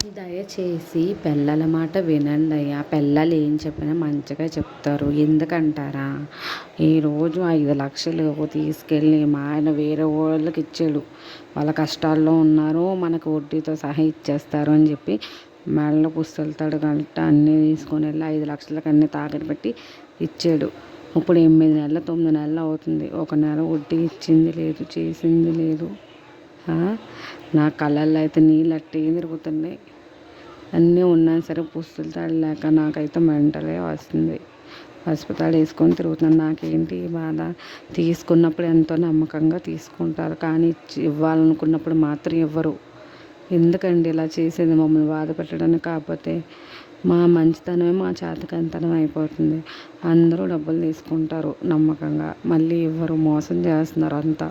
దయచేసి పిల్లల మాట వినండి అయ్యా. పిల్లలు ఏం చెప్పినా మంచిగా చెప్తారు. ఎందుకంటారా? ఈరోజు ఐదు లక్షలు తీసుకెళ్ళి మా ఆయన వేరే వాళ్ళకి ఇచ్చాడు. వాళ్ళ కష్టాల్లో ఉన్నారు. మనకు వడ్డీతో సహా ఇచ్చేస్తారు అని చెప్పి మెడలో పుస్తెళ్తాడు గంట అన్నీ తీసుకొని వెళ్ళి ఐదు లక్షలకు అన్నీ తాకట్టు పెట్టి ఇచ్చాడు. ఇప్పుడు ఎనిమిది నెలలు తొమ్మిది నెలలు అవుతుంది. ఒక నెల వడ్డీ ఇచ్చింది లేదు చేసింది లేదు. నా కళ్ళల్లో అయితే నీళ్ళు అట్టే తిరుగుతున్నాయి. అన్నీ ఉన్నా సరే పుస్తులు తాడలేక నాకైతే మెంటలే వస్తుంది. హాస్పిటల్ వేసుకొని తిరుగుతున్నాను నాకేంటి బాధ? తీసుకున్నప్పుడు ఎంతో నమ్మకంగా తీసుకుంటారు. కానీ ఇచ్చి ఇవ్వాలనుకున్నప్పుడు మాత్రం ఇవ్వరు. ఎందుకండి ఇలా చేసేది? మమ్మల్ని బాధ పెట్టడానికి కాకపోతే మా మంచితనమే మా చేతకంతనం అయిపోతుంది. అందరూ డబ్బులు తీసుకుంటారు నమ్మకంగా. మళ్ళీ ఇవ్వరు. మోసం చేస్తున్నారు అంతా.